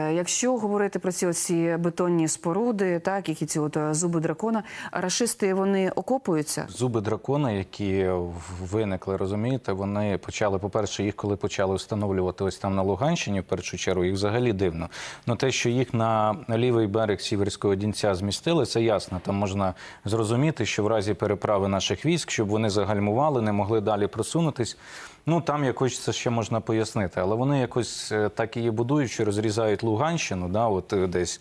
Е, Якщо говорити про ці оці бетонні споруди, так які ці от е, зуби дракона, рашисти вони окопуються. Зуби дракона, які виникли, розумієте, вони почали, по-перше, їх коли почали встановлювати ось там на Луганщині, в першу чергу, їх взагалі дивно. Ну те, що їх на лівий берег Сіверського Дінця змістили, це ясно. Там можна зрозуміти, що в разі переправи наших військ, щоб вони загальмували, не могли далі просунутись. Ну там якось це ще можна пояснити, але вони якось е, так її будують, що розрізають Луганщину, да, от е, десь.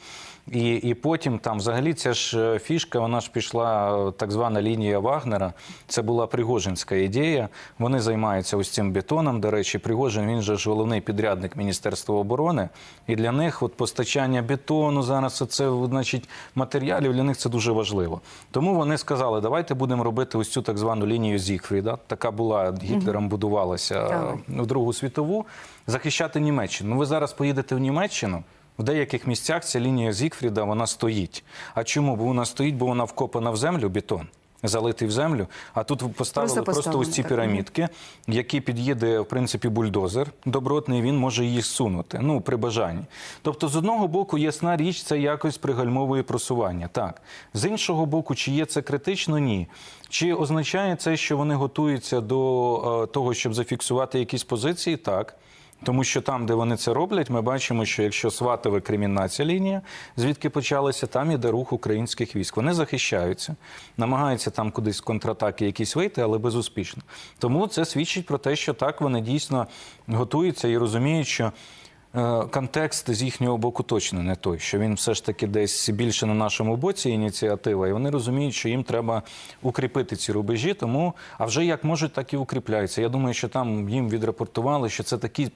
І, і потім там взагалі ця ж е, фішка, вона ж пішла е, так звана лінія Вагнера. Це була Пригожинська ідея. Вони займаються ось цим бетоном. До речі, Пригожин він же ж головний підрядник Міністерства оборони. І для них от постачання бетону зараз це значить матеріалів. Для них це дуже важливо. Тому вони сказали, давайте будемо робити ось цю так звану лінію Зігфріда. Така була Гітлером будувалася е, Так. в Другу світову. Захищати Німеччину. Ну, ви зараз поїдете в Німеччину. В деяких місцях ця лінія Зігфріда вона стоїть. А чому? Бо вона стоїть, бо вона вкопана в землю, бетон. Залитий в землю, а тут поставили Просто просто, ось ці так. пірамідки, які під'їде в принципі бульдозер добротний, він може їх сунути. Ну при бажанні. Тобто, з одного боку, ясна річ, це якось пригальмовує просування. Так з іншого боку, чи є це критично? Ні. Чи означає це, що вони готуються до е, того, щоб зафіксувати якісь позиції? Так. Тому що там, де вони це роблять, ми бачимо, що якщо Сватове кремінна ця лінія, звідки почалася, там іде рух українських військ. Вони захищаються, намагаються там кудись контратаки якісь вийти, але безуспішно. Тому це свідчить про те, що так вони дійсно готуються і розуміють, що. е, Контекст з їхнього боку точно не той, що він все ж таки десь більше на нашому боці ініціатива, і вони розуміють, що їм треба укріпити ці рубежі. Тому а вже як можуть, так і укріпляються. Я думаю, що там їм відрапортували, що це такі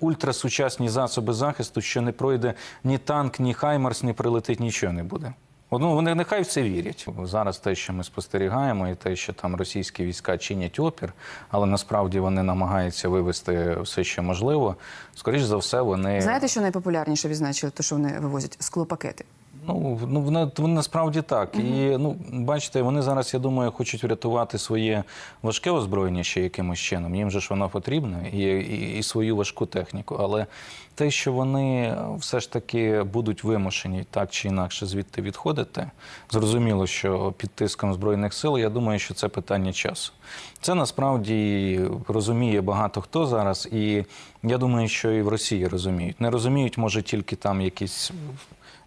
ультрасучасні засоби захисту, що не пройде ні танк, ні хаймарс, ні прилетить, нічого не буде. Ну, вони нехай в це вірять. Зараз те, що ми спостерігаємо, і те, що там російські війська чинять опір, але насправді вони намагаються вивести все, що можливо. Скоріше за все, вони Знаєте, що найпопулярніше відзначили, те, що вони вивозять склопакети. Ну, ну вони, вони насправді так. І ну, бачите, вони зараз, я думаю, хочуть врятувати своє важке озброєння ще якимось чином. Їм же ж воно потрібно, і, і, і свою важку техніку. Але те, що вони все ж таки будуть вимушені так чи інакше звідти відходити, зрозуміло, що під тиском збройних сил, я думаю, що це питання часу. Це насправді розуміє багато хто зараз, і я думаю, що і в Росії розуміють. Не розуміють, може, тільки там якісь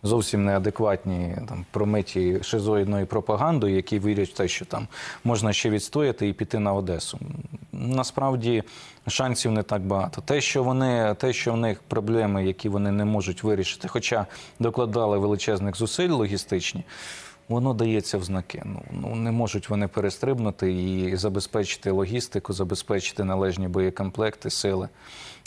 зовсім неадекватні там промиті шизоїдною пропагандою, які вірять в те, що там можна ще відстояти і піти на Одесу. Насправді шансів не так багато. Те, що вони, те, що в них проблеми, які вони не можуть вирішити, хоча докладали величезних зусиль логістичні. Воно дається в знаки. Ну, ну не можуть вони перестрибнути і забезпечити логістику, забезпечити належні боєкомплекти, сили.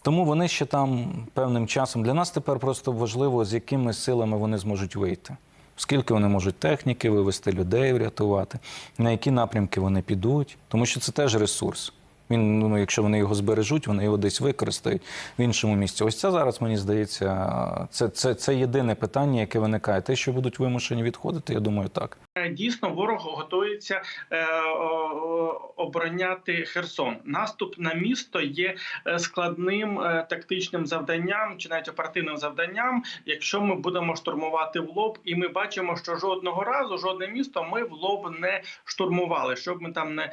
Тому вони ще там певним часом для нас тепер просто важливо, з якими силами вони зможуть вийти. Скільки вони можуть техніки вивести, людей врятувати, на які напрямки вони підуть, тому що це теж ресурс. Він, ну, якщо вони його збережуть, вони його десь використають в іншому місці. Ось це зараз мені здається, це, це, це єдине питання, яке виникає. Те, що будуть вимушені відходити, я думаю, так. Е, Дійсно, ворог готується е, обороняти Херсон. Наступ на місто є е, складним е, тактичним завданням чи навіть оперативним завданням, якщо ми будемо штурмувати в лоб, і ми бачимо, що жодного разу жодне місто ми в лоб не штурмували. Щоб ми там не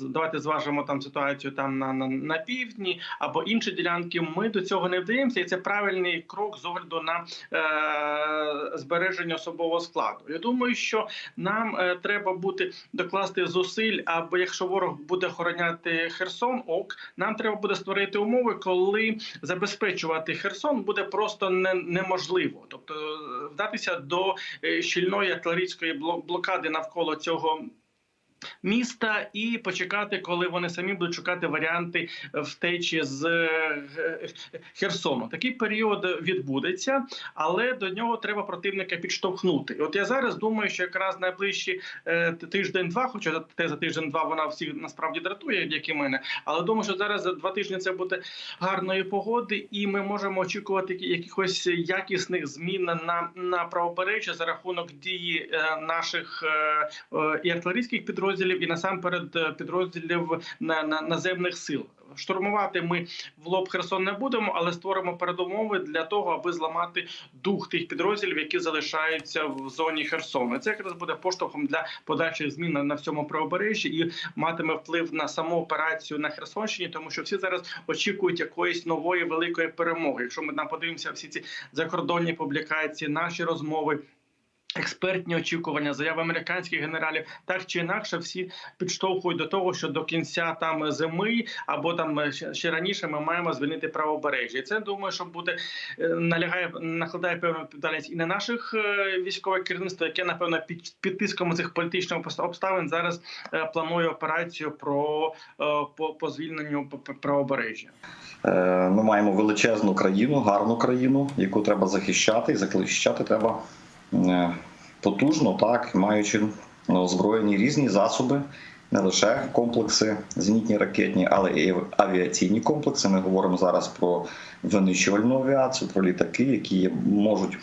давайте зважимо там ситуацію там на, на, на півдні або інші ділянки. Ми до цього не вдаємося, і це правильний крок з огляду на е, збереження особового складу. Я думаю, що нам е, треба буде докласти зусиль, або якщо ворог буде охороняти Херсон, ок, нам треба буде створити умови, коли забезпечувати Херсон буде просто не, неможливо. Тобто е, вдатися до е, щільної артилерійської бло- блокади навколо цього. Міста і почекати, коли вони самі будуть шукати варіанти втечі з е, Херсону. Такий період відбудеться, але до нього треба противника підштовхнути. От я зараз думаю, що якраз найближчі е, тиждень-два, хоча те за тиждень-два вона всіх насправді дратує, як і мене. Але думаю, що зараз за два тижні це буде гарної погоди, і ми можемо очікувати якихось якісних змін на, на правобережжя за рахунок дії е, наших і артилерійських підрозділів. Підрозділів і насамперед е, підрозділів на, на наземних сил. Штурмувати ми в лоб Херсон не будемо, але створимо передумови для того, аби зламати дух тих підрозділів, які залишаються в зоні Херсону. Це якраз буде поштовхом для подальших змін на, на всьому правобережжі і матиме вплив на саму операцію на Херсонщині, тому що всі зараз очікують якоїсь нової великої перемоги. Якщо ми нам подивимося всі ці закордонні публікації, наші розмови. Експертні очікування, заяви американських генералів, так чи інакше, всі підштовхують до того, що до кінця там зими або там ще, раніше ми маємо звільнити правобережжя. І це думаю, що буде е, налягає накладає певну відповідальність і на наших е, військових керівництв, яке напевно під, під тиском цих політичних обста- обставин зараз е, планує операцію про по, по звільненню правобережжя. Ми маємо величезну країну, гарну країну, яку треба захищати, і захищати треба потужно, так, маючи ну, озброєні різні засоби, не лише комплекси зенітні ракетні, але і авіаційні комплекси. Ми говоримо зараз про винищувальну авіацію, про літаки, які можуть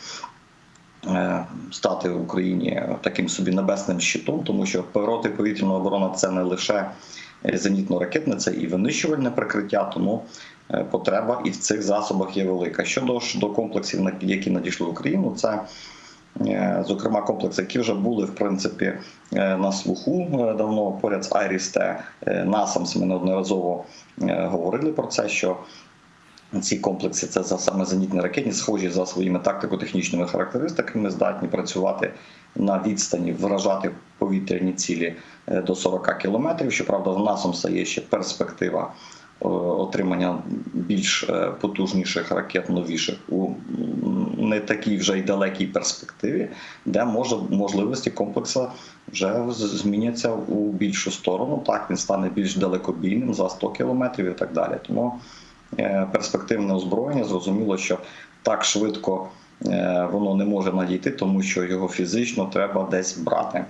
е, стати в Україні таким собі небесним щитом, тому що протиповітряна оборона це не лише зенітно-ракетне, це і винищувальне прикриття, тому е, потреба і в цих засобах є велика. Щодо ж до комплексів, які надійшли в Україну, це е, зокрема комплекси, які вже були в принципі е, на слуху е, давно поряд з Айріс-Т. Е, Насамс ми неодноразово е, говорили про це, що ці комплекси це за саме зенітні ракетні, схожі за своїми тактико-технічними характеристиками, здатні працювати на відстані, вражати повітряні цілі е, до 40 кілометрів. Щоправда, в нас є ще перспектива е, отримання більш е, потужніших ракет, новіших у не такій вже й далекій перспективі, де може можливості комплексу вже зміняться у більшу сторону. Так він стане більш далекобійним за 100 кілометрів і так далі. Тому е, перспективне озброєння зрозуміло, що так швидко. Е, Воно не може надійти, тому що його фізично треба десь брати.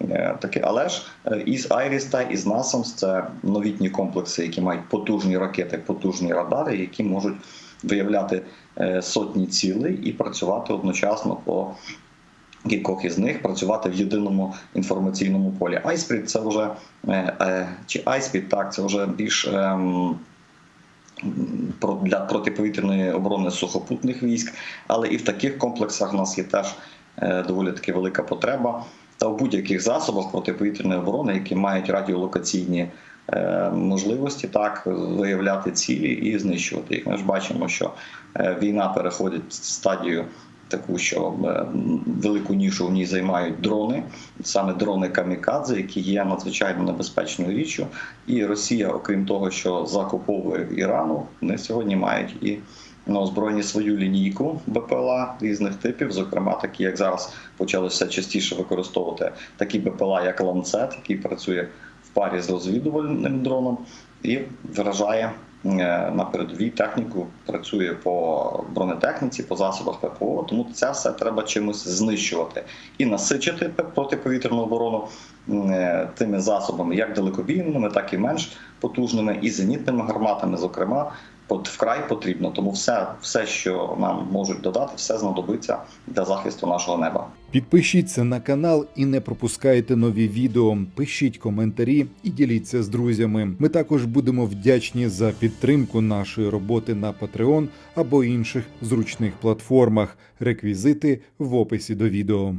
Е, Таке, але ж е, із Айріста, із Насамс це новітні комплекси, які мають потужні ракети, потужні радари, які можуть виявляти сотні цілей і працювати одночасно по кількох із них, працювати в єдиному інформаційному полі. Айспрід це вже чи Айспід, так це вже більш. Для протиповітряної оборони сухопутних військ, але і в таких комплексах у нас є теж е, доволі таки велика потреба. Та в будь-яких засобах протиповітряної оборони, які мають радіолокаційні е, можливості так виявляти цілі і знищувати їх. Ми ж бачимо, що е, війна переходить в стадію таку, що е, велику нішу в ній займають дрони, саме дрони камікадзе, які є надзвичайно небезпечною річчю. І Росія, окрім того, що закуповує Ірану, вони сьогодні мають і на озброєнні свою лінійку БПЛА різних типів, зокрема такі, як зараз почали все частіше використовувати такі БПЛА, як ланцет, який працює в парі з розвідувальним дроном і вражає на передовій техніку, працює по бронетехніці, по засобах ППО. Тому це все треба чимось знищувати і насичити протиповітряну оборону е, тими засобами, як далекобійними, так і менш потужними, і зенітними гарматами, зокрема. От вкрай потрібно, тому все, все, що нам можуть додати, все знадобиться для захисту нашого неба. Підпишіться на канал і не пропускайте нові відео. Пишіть коментарі і діліться з друзями. Ми також будемо вдячні за підтримку нашої роботи на Patreon або інших зручних платформах. Реквізити в описі до відео.